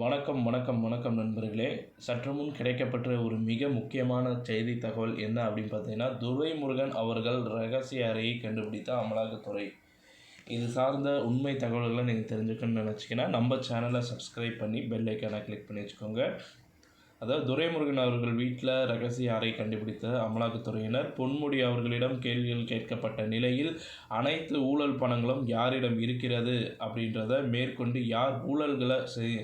வணக்கம் வணக்கம் வணக்கம் நண்பர்களே. சற்று முன் கிடைக்கப்பட்ட ஒரு மிக முக்கியமான செய்தி தகவல் என்ன அப்படின்னு பார்த்தீங்கன்னா துரைமுருகன் அவர்கள் ரகசிய அறையை கண்டுபிடித்த அமலாக்கத்துறை. இது சார்ந்த உண்மை தகவல்களை நீங்கள் தெரிஞ்சுக்கணும்னு நினச்சிங்கன்னா நம்ம சேனலை சப்ஸ்கிரைப் பண்ணி பெல் ஐக்கானை கிளிக் பண்ணி வச்சுக்கோங்க. அதாவது துரைமுருகன் அவர்கள் வீட்டில் ரகசிய அறை கண்டுபிடித்த அமலாக்கத்துறையினர் பொன்முடி அவர்களிடம் கேள்விகள் கேட்கப்பட்ட நிலையில் அனைத்து ஊழல் பணங்களும் யாரிடம் இருக்கிறது அப்படின்றத மேற்கொண்டு யார் ஊழல்களை செய்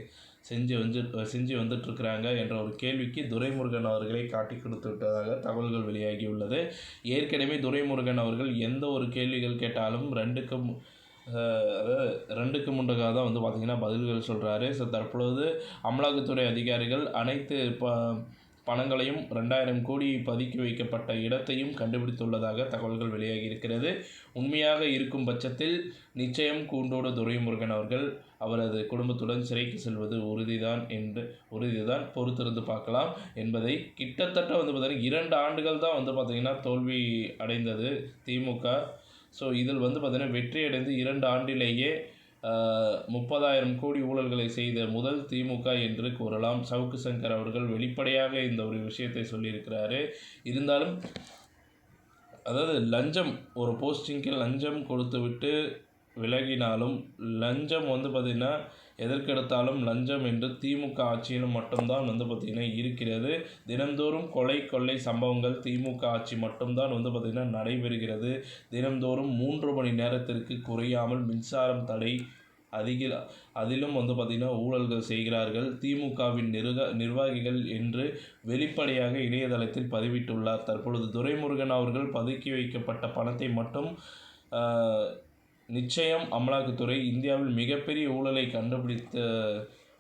செஞ்சு வந்து செஞ்சு வந்துட்டுருக்கிறாங்க என்ற ஒரு கேள்விக்கு துரைமுருகன் அவர்களை காட்டி கொடுத்து விட்டதாக தகவல்கள் வெளியாகியுள்ளது. ஏற்கனவே துரைமுருகன் அவர்கள் எந்த ஒரு கேள்விகள் கேட்டாலும் ரெண்டுக்கும் ரெண்டுக்கு முண்டக்காக தான் வந்து பார்த்திங்கன்னா பதில்கள் சொல்கிறாரு ஸோ தற்பொழுது அமலாக்கத்துறை அதிகாரிகள் அனைத்து இப்போ பணங்களையும் ரெண்டாயிரம் கோடி பதுக்கி வைக்கப்பட்ட இடத்தையும் கண்டுபிடித்துள்ளதாக தகவல்கள் வெளியாகி இருக்கிறது உண்மையாக இருக்கும் பட்சத்தில் நிச்சயம் கூண்டோடு துரைமுருகன் அவர்கள் அவரது குடும்பத்துடன் சிறைக்கு செல்வது உறுதிதான் என்று உறுதிதான் பொறுத்திருந்து பார்க்கலாம் என்பதை கிட்டத்தட்ட வந்து பார்த்திங்கன்னா இரண்டு ஆண்டுகள் தான் வந்து பார்த்திங்கன்னா தோல்வி அடைந்தது திமுக ஸோ இதில் வந்து பார்த்திங்கன்னா வெற்றி அடைந்து இரண்டு ஆண்டிலேயே முப்பதாயிரம் கோடி ஊழல்களை செய்த முதல் திமுக என்று கூறலாம். சவுக்கு சங்கர் அவர்கள் வெளிப்படையாக இந்த ஒரு விஷயத்தை சொல்லியிருக்கிறாரு. இருந்தாலும் அதாவது லஞ்சம் ஒரு போஸ்டிங்க்கு லஞ்சம் கொடுத்துவிட்டு விலகினாலும் லஞ்சம் வந்து பார்த்திங்கன்னா எதற்கெடுத்தாலும் லஞ்சம் என்று திமுக ஆட்சியிலும் மட்டும்தான் வந்து பார்த்திங்கன்னா இருக்கிறது. தினந்தோறும் கொலை கொள்ளை சம்பவங்கள் திமுக ஆட்சி மட்டும்தான் வந்து பார்த்திங்கன்னா நடைபெறுகிறது. தினந்தோறும் மூன்று மணி நேரத்திற்கு குறையாமல் மின்சாரம் தடை அதிக அதிலும் வந்து பார்த்திங்கன்னா ஊழல்கள் செய்கிறார்கள். திமுகவின் நிருக நிர்வாகிகள் என்று வெளிப்படையாக இணையதளத்தில் பதிவிட்டுள்ளார். தற்பொழுது துரைமுருகன் அவர்கள் பதுக்கி வைக்கப்பட்ட பணத்தை மட்டும் நிச்சயம் அமலாக்கத்துறை இந்தியாவில் மிகப்பெரிய ஊழலை கண்டுபிடித்த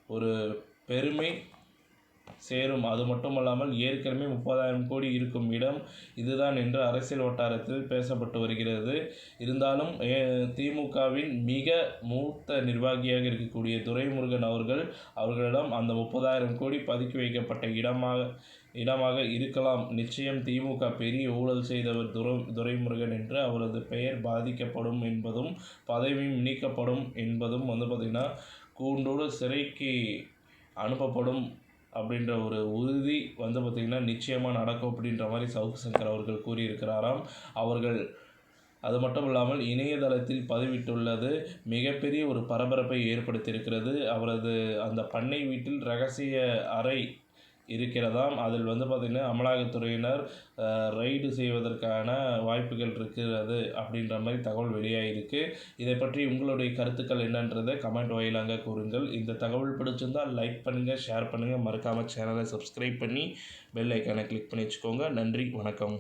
ஒரு பெருமை சேரும். அது மட்டுமல்லாமல் ஏற்கனவே முப்பதாயிரம் கோடி இருக்கும் இடம் இதுதான் என்று அரசியல் வட்டாரத்தில் பேசப்பட்டு வருகிறது. இருந்தாலும் திமுகவின் மிக மூத்த நிர்வாகியாக இருக்கக்கூடிய துரைமுருகன் அவர்கள் அவர்களிடம் அந்த முப்பதாயிரம் கோடி பதுக்கி வைக்கப்பட்ட இடமாக இடமாக இருக்கலாம். நிச்சயம் திமுக பெரிய ஊழல் செய்தவர் துரை துரைமுருகன் என்று அவரது பெயர் பாதிக்கப்படும் என்பதும் பதவியும் நீக்கப்படும் என்பதும் வந்து பார்த்திங்கன்னா கூண்டோடு சிறைக்கு அனுப்பப்படும் அப்படின்ற ஒரு உறுதி வந்து பார்த்திங்கன்னா நிச்சயமாக நடக்கும் அப்படின்ற மாதிரி சவுக்கு சங்கர் அவர்கள் கூறியிருக்கிறாராம். அவர்கள் அது மட்டும் இல்லாமல் இணையதளத்தில் பதிவிட்டுள்ளது. மிகப்பெரிய ஒரு பரபரப்பை ஏற்படுத்தியிருக்கிறது. அவரது அந்த பண்ணை வீட்டில் ரகசிய அறை இருக்கிறதாம். அதில் வந்து பார்த்திங்கன்னா அமலாக்கத்துறையினர் ரைடு செய்வதற்கான வாய்ப்புகள் இருக்கிறது அப்படின்ற மாதிரி தகவல் வெளியாகிருக்கு இதை பற்றி உங்களுடைய கருத்துக்கள் என்னன்றதை கமெண்ட் வாயிலாக கூறுங்கள். இந்த தகவல் பிடிச்சிருந்தால் லைக் பண்ணுங்கள் ஷேர் பண்ணுங்கள் மறக்காமல் சேனலை சப்ஸ்கிரைப் பண்ணி பெல் ஐக்கானை கிளிக் பண்ணி வச்சுக்கோங்க. நன்றி வணக்கம்.